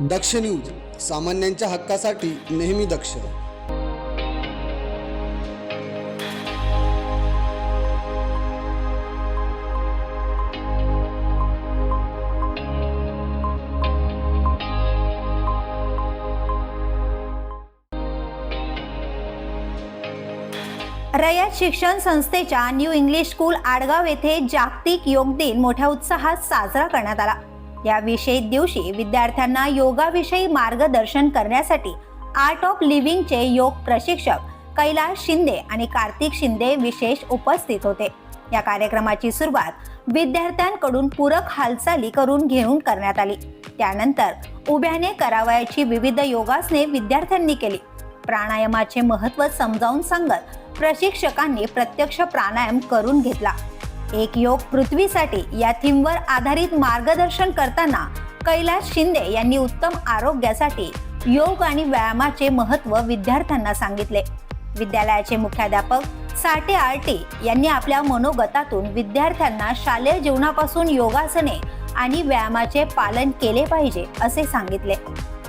दक्ष news सामान्यांच्या हक्कासाठी नेहमी दक्ष. रयत शिक्षण संस्थेच्या न्यू इंग्लिश स्कूल आडगाव येथे जागतिक योग दिन मोठ्या उत्साहात साजरा करण्यात आला. या विशेष दिवशी विद्यार्थ्यांना योगाविषयी मार्गदर्शन करण्यासाठी आर्ट ऑफ लिव्हिंगचे योग प्रशिक्षक कैलास शिंदे आणि कार्तिक शिंदे विशेष उपस्थित होते. या कार्यक्रमाची सुरुवात विद्यार्थ्यांकडून पूरक हालचाली करून घेऊन करण्यात आली. त्यानंतर उभ्याने करावयाची विविध योगासने विद्यार्थ्यांनी केली. प्राणायामाचे महत्त्व समजावून सांगत प्रशिक्षकांनी प्रत्यक्ष प्राणायाम करून घेतला. एक योग पृथ्वीसाठी या थीमवर आधारित मार्गदर्शन करताना कैलास शिंदे यांनी उत्तम आरोग्यासाठी योग आणि व्यायामाचे महत्त्व विद्यार्थ्यांना सांगितले. विद्यालयाचे मुख्याध्यापक साठे आरटी यांनी आपल्या मनोगतातून विद्यार्थ्यांना शालेय जीवनापासून योगासने आणि व्यायामाचे पालन केले पाहिजे असे सांगितले.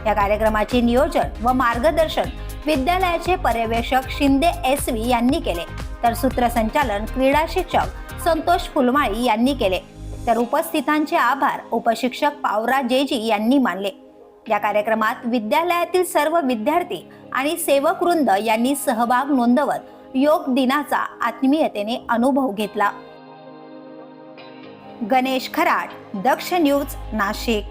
या कार्यक्रमाचे नियोजन व मार्गदर्शन विद्यालयाचे पर्यवेक्षक शिंदे एस व्ही यांनी केले. तर सूत्रसंचालन क्रीडा शिक्षक संतोष फुलमाळी यांनी केले. तर उपस्थितांचे आभार उपशिक्षक पावरा जेजी यांनी मानले. या कार्यक्रमात विद्यालयातील सर्व विद्यार्थी आणि सेवक वृंद यांनी सहभाग नोंदवत योग दिनाचा आत्मीयतेने अनुभव घेतला. गणेश खराट दक्ष न्यूज नाशिक.